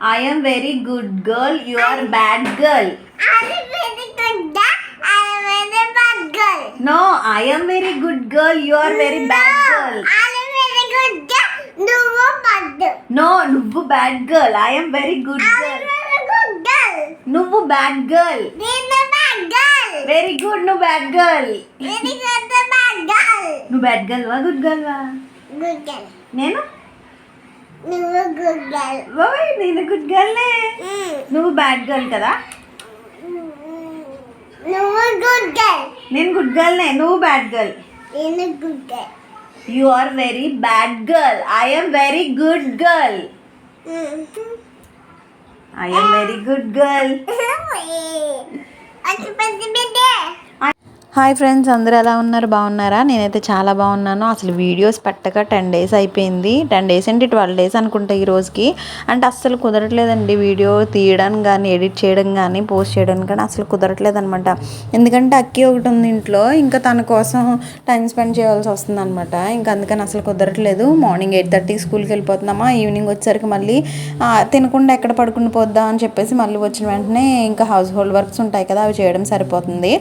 I'm very good girl you are bad girl no I'm very good girl you are very bad girl no నువ్వు bad girl I'm very good girl నువ్వు bad girl very good నువ్వు bad girl నువ్వు bad girl వా good girl వా? నేను? నువ్వు good girl ఓయ్ నేను గుడ్ గర్లే నువ్వు బ్యాడ్ గర్ల్ కదా? నువ్వు గుడ్ గర్ల్ నేను గుడ్ గర్ల్నే నువ్వు బ్యాడ్ గర్ల్ నేను good girl you are very bad girl I'm very good girl I'm very good girl hi friends అందరూ ఎలా ఉన్నారు? బాగున్నారా? నేనైతే చాలా బాగున్నాను. అసలు వీడియోస్ పెట్టక టెన్ డేస్ అయిపోయింది. టెన్ డేస్ ఏంటి? ట్వెల్వ్ డేస్ అనుకుంటా ఈ రోజుకి. అంటే అస్సలు కుదరట్లేదండి వీడియో తీయడం కానీ ఎడిట్ చేయడం కానీ పోస్ట్ చేయడం కానీ అసలు కుదరట్లేదు అనమాట ఎందుకంటే అక్కి ఒకటి ఉంది ఇంట్లో. ఇంకా తన కోసం టైం స్పెండ్ చేయాల్సి వస్తుంది అనమాట ఇంకా అందుకని అసలు కుదరట్లేదు. మార్నింగ్ ఎయిట్ థర్టీకి స్కూల్కి వెళ్ళిపోతున్నామా? ఈవినింగ్ వచ్చేసరికి మళ్ళీ తినకుండా ఎక్కడ పడుకుని పోద్దాం అని చెప్పేసి మళ్ళీ వచ్చిన వెంటనే ఇంకా హౌస్ హోల్డ్ వర్క్స్ ఉంటాయి కదా అవి చేయడం సరిపోతుంది.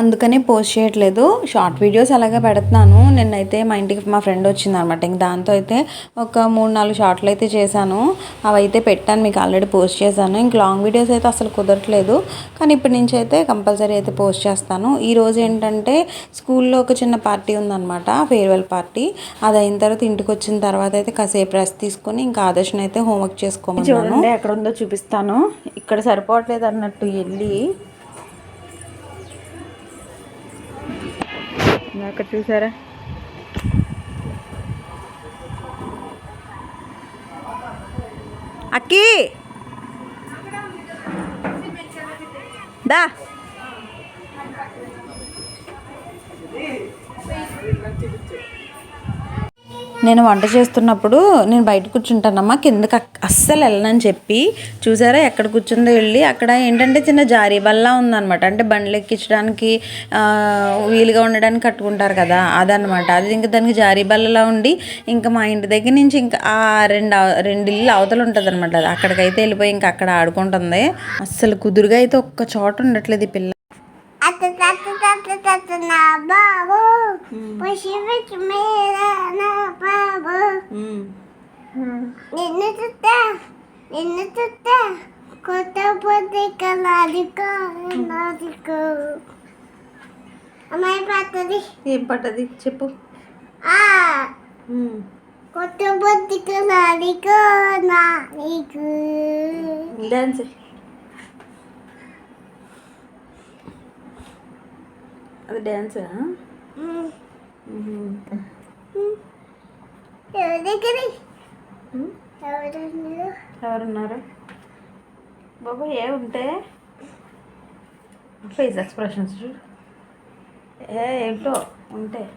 అందుకనే పోస్ట్ చేయట్లేదు. షార్ట్ వీడియోస్ అలాగే పెడుతున్నాను. నిన్నైతే మా ఇంటికి మా ఫ్రెండ్ వచ్చింది అనమాట ఇంక దాంతో అయితే ఒక మూడు నాలుగు షార్ట్లు అయితే చేశాను. అవి అయితే పెట్టాను. మీకు ఆల్రెడీ పోస్ట్ చేశాను. ఇంక లాంగ్ వీడియోస్ అయితే అసలు కుదరట్లేదు. కానీ ఇప్పటి నుంచి అయితే కంపల్సరీ అయితే పోస్ట్ చేస్తాను. ఈరోజు ఏంటంటే స్కూల్లో ఒక చిన్న పార్టీ ఉందన్నమాట ఫేర్వెల్ పార్టీ. అది అయిన తర్వాత ఇంటికి వచ్చిన తర్వాత అయితే కాసేపు రెస్ట్ తీసుకొని ఇంకా ఆదర్శన అయితే హోంవర్క్ చేసుకోమన్నాను. ఎక్కడ ఉందో చూపిస్తాను. ఇక్కడ సరిపోవట్లేదు అన్నట్టు వెళ్ళి అక్కడ చూసారా? అక్కి! దా! నేను వంట చేస్తున్నప్పుడు నేను బయట కూర్చుంటానమ్మా కిందకి అస్సలు వెళ్ళనని చెప్పి. చూసారా ఎక్కడ కూర్చుందో వెళ్ళి అక్కడ ఏంటంటే చిన్న జారీ బల్లా ఉందన్నమాట. అంటే బండ్లు ఎక్కించడానికి వీలుగా ఉండడానికి కట్టుకుంటారు కదా అదనమాట అది ఇంకా దానికి జారీ బల్లలా ఉండి ఇంకా మా ఇంటి దగ్గర నుంచి ఇంకా ఆ రెండు రెండు ఇల్లు అవతల ఉంటుంది అనమాట అది అక్కడికైతే వెళ్ళిపోయి ఇంకా అక్కడ ఆడుకుంటుంది. అస్సలు కుదురుగా అయితే ఒక్క చోట ఉండట్లేదు ఈ పిల్ల. తత్త తత్త నా బాబు పశువుకి మీద బాబు. నిన్ను చుట్టా నిన్ను చుట్టా కొత్త పొద్దుక నాదికో నాదికో. అమ్మాయి పడుతుంది ఏం పట్టది చెప్పు. ఆ. కొత్త పొద్దుక నాదికో నాదికో. డాన్స్. అది ఎవరు ఎవరున్నారు? బాబా ఏ ఉంటే? ఫేస్ ఎక్స్ప్రెషన్స్ చూడు. ఏ ఏంటో ఉంటే.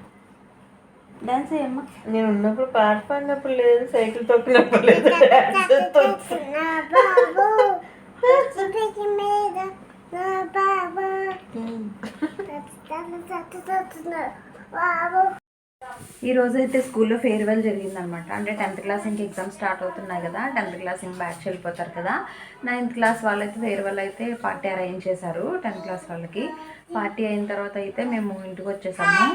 డాన్స్ అయ్యమ్మా నేను ఉన్నప్పుడు పాట పాడినప్పుడు లేదు సైకిల్ తొక్కినప్పుడు లేదు డాన్స్ బాబు ఈ రోజు అయితే స్కూల్లో ఫేర్వెల్ జరిగిందనమాట అంటే టెన్త్ క్లాస్ ఇంక ఎగ్జామ్ స్టార్ట్ అవుతున్నాయి కదా టెన్త్ క్లాస్ ఇంక బ్యాచ్ వెళ్ళిపోతారు కదా. నైన్త్ క్లాస్ వాళ్ళైతే ఫేర్వెల్ అయితే పార్టీ అరేంజ్ చేశారు టెన్త్ క్లాస్ వాళ్ళకి. పార్టీ అయిన తర్వాత అయితే మేము ఇంటికి వచ్చేసాము.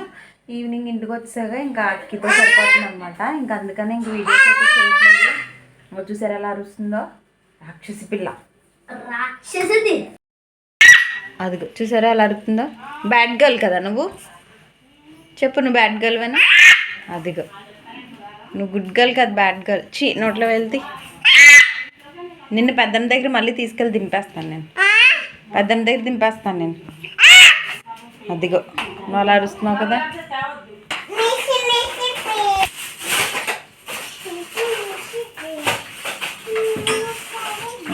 ఈవినింగ్ ఇంటికి వచ్చాక ఇంకా అక్కితో సరిపోతుంది అనమాట ఇంకా అందుకని ఇంక వీడియోస్ అయితే చేయట్లేదు చూసారు ఎలా అరుస్తుందో? రాక్షసి పిల్ల. రాక్షసుది. అదిగో చూసారా ఎలా అరుతుందో? బ్యాడ్ గర్ల్ కదా నువ్వు? చెప్పు నువ్వు బ్యాడ్ గర్ల్ వేనా? అదిగో. నువ్వు గుడ్ గర్ల్ కదా బ్యాడ్ గర్ల్ చీ నోట్లో వెళ్తే. నిన్ను పెద్దమ్మ దగ్గర మళ్ళీ తీసుకెళ్ళి దింపేస్తాను నేను. పెద్దమ్మ దగ్గర దింపేస్తాను నేను. అదిగో. నువ్వు అలా అరుస్తున్నావు కదా? మిసి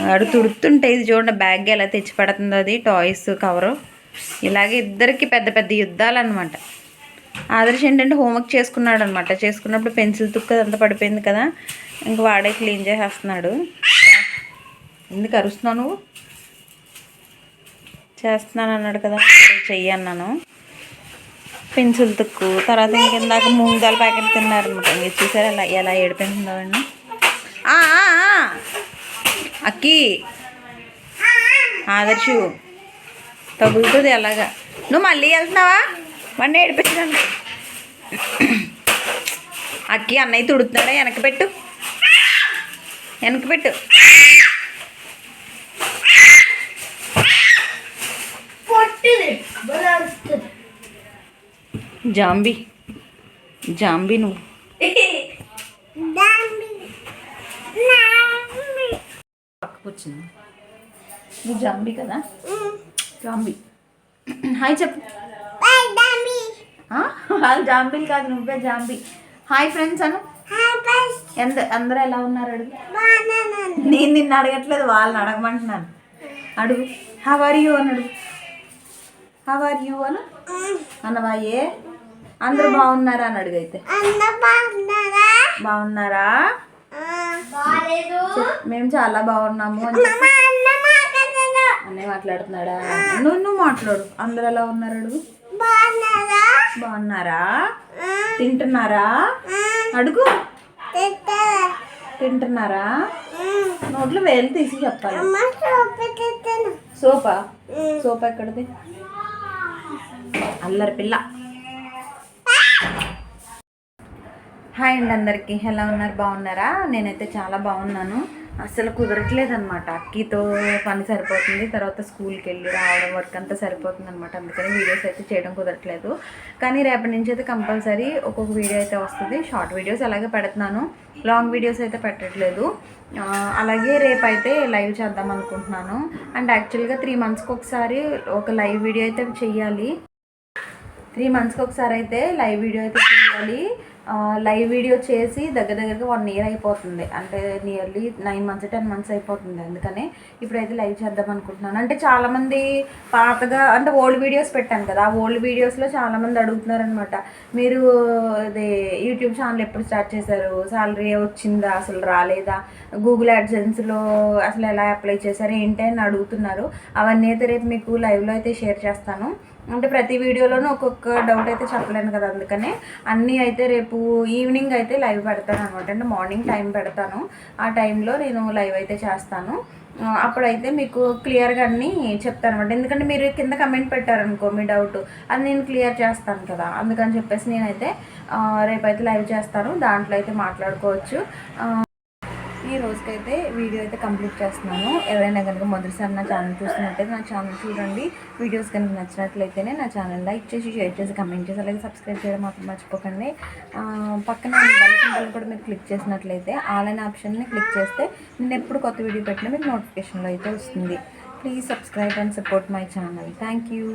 ఆడు తుడుతుంటే ఇది చూడండి బ్యాగ్ ఎలా తెచ్చి పెడుతుందో అది టాయ్స్ కవరు ఇలాగే ఇద్దరికి పెద్ద పెద్ద యుద్ధాలు అనమాట ఆదర్శ ఏంటంటే హోంవర్క్ చేసుకున్నాడు అనమాట చేసుకున్నప్పుడు పెన్సిల్ తుక్క అంతా పడిపోయింది కదా ఇంక వాడే క్లీన్ చేసేస్తున్నాడు. ఎందుకు అరుస్తున్నావు నువ్వు? చేస్తున్నాను అన్నాడు కదా చెయ్యి అన్నాను. పెన్సిల్ తుక్కు తర్వాత ఇంకెందాక మూంగ్ దాల్ ప్యాకెట్ తిన్నారనమాట ఇంక చూసారు ఎలా ఎలా ఏడిపోయిందో అండి అక్కి. ఆదర్శు తగులుతుంది ఎలాగా నువ్వు మళ్ళీ వెళ్తున్నావా? వాడిని ఏడిపించడానికి. అక్కి అన్నయ్య తుడుతున్నాడా? వెనక పెట్టు. వెనక పెట్టు. జాంబీ. జాంబీ నువ్వు. పక్కకు వచ్చింది. నువ్వు జాంబీ కదా? జాంబీ. హాయ్ చెప్పు? వాళ్ళు జాంబీలు కాదు నువ్వే జాంబీ. హాయ్ ఫ్రెండ్స్ అను. ఎంత అందరూ ఎలా ఉన్నారు అడుగు. నేను నిన్ను అడగట్లేదు వాళ్ళని అడగమంటున్నాను. అడుగు. హవ్ ఆర్ యూ అని అడుగు. హవ్ ఆర్ యూ అను. అన్నవా ఏ? అందరూ బాగున్నారా అని అడుగు అయితే. అన్న బాగున్నారా? మేము చాలా బాగున్నాము అని అన్న మాట్లాడుతున్నాడా? నువ్వు నువ్వు మాట్లాడు. అందరు ఎలా ఉన్నారు అడుగు. బాగున్నారా? తింటున్నారా? అడుగు. తింటున్నారా? నోట్లో వేలు తీసి చెప్పాలి. సోపా? సోపా ఎక్కడిది? అల్లరి పిల్ల. హాయ్ అండి అందరికీ. ఎలా ఉన్నారు? బాగున్నారా? నేనైతే చాలా బాగున్నాను. అసలు కుదరట్లేదు అనమాట అక్కితో పని సరిపోతుంది తర్వాత స్కూల్కి వెళ్ళి రావడం వర్క్ అంతా సరిపోతుంది అనమాట అందుకని వీడియోస్ అయితే చేయడం కుదరట్లేదు. కానీ రేపటి నుంచి అయితే కంపల్సరీ ఒక్కొక్క వీడియో అయితే వస్తుంది. షార్ట్ వీడియోస్ అలాగే పెడుతున్నాను. లాంగ్ వీడియోస్ అయితే పెట్టట్లేదు. అలాగే రేపైతే లైవ్ చేద్దాం అనుకుంటున్నాను. అండ్ యాక్చువల్గా త్రీ మంత్స్కి ఒకసారి ఒక లైవ్ వీడియో అయితే చెయ్యాలి త్రీ మంత్స్కి ఒకసారి అయితే లైవ్ వీడియో అయితే చేయాలి. లైవ్ వీడియో చేసి దగ్గర దగ్గరగా వన్ ఇయర్ అయిపోతుంది. అంటే nearly nine months ten months అయిపోతుంది అందుకని ఇప్పుడైతే లైవ్ చేద్దాం అనుకుంటున్నాను. అంటే చాలామంది పాతగా అంటే ఓల్డ్ వీడియోస్ పెట్టాను కదా ఆ ఓల్డ్ వీడియోస్లో చాలామంది అడుగుతున్నారనమాట మీరు ఇది యూట్యూబ్ ఛానల్ ఎప్పుడు స్టార్ట్ చేశారు? సాలరీ వచ్చిందా? అసలు రాలేదా? గూగుల్ యాడ్సెన్స్లో అసలు ఎలా అప్లై చేశారు? ఏంటి అని అడుగుతున్నారు. అవన్నీ అయితే రేపు మీకు లైవ్లో అయితే షేర్ చేస్తాను. అంటే ప్రతి వీడియోలోనూ ఒక్కొక్క డౌట్ అయితే చెప్పలేను కదా అందుకనే. అన్నీ అయితే రేపు ఈవినింగ్ అయితే లైవ్ పెడతాను అనమాట. అంటే మార్నింగ్ టైం పెడతాను. ఆ టైంలో నేను లైవ్ అయితే చేస్తాను. అప్పుడైతే మీకు క్లియర్గా అన్నీ చెప్తాను అనమాట. ఎందుకంటే మీరు కింద కమెంట్ పెట్టారనుకో మీ డౌట్ అది నేను క్లియర్ చేస్తాను కదా. అందుకని చెప్పేసి నేనైతే రేపైతే లైవ్ చేస్తాను. దాంట్లో అయితే మాట్లాడుకోవచ్చు. ఈ రోజుకైతే వీడియో అయితే కంప్లీట్ చేస్తున్నాను. ఎవరైనా కనుక మొదటిసారి నా ఛానల్ చూస్తున్నట్టయితే నా ఛానల్ చూడండి. వీడియోస్ కనుక నచ్చినట్లయితేనే నా ఛానల్ లైక్ చేసి షేర్ చేసి కమెంట్ చేసి అలాగే సబ్స్క్రైబ్ చేయడం మాత్రం మర్చిపోకండి. పక్కన బెల్ సింబల్ కూడా మీరు క్లిక్ చేసినట్లయితే ఆన్లైన్ ఆప్షన్ని క్లిక్ చేస్తే నేను ఎప్పుడు కొత్త వీడియో పెట్టినా మీకు నోటిఫికేషన్లో అయితే వస్తుంది. Please subscribe and support my channel. Thank you.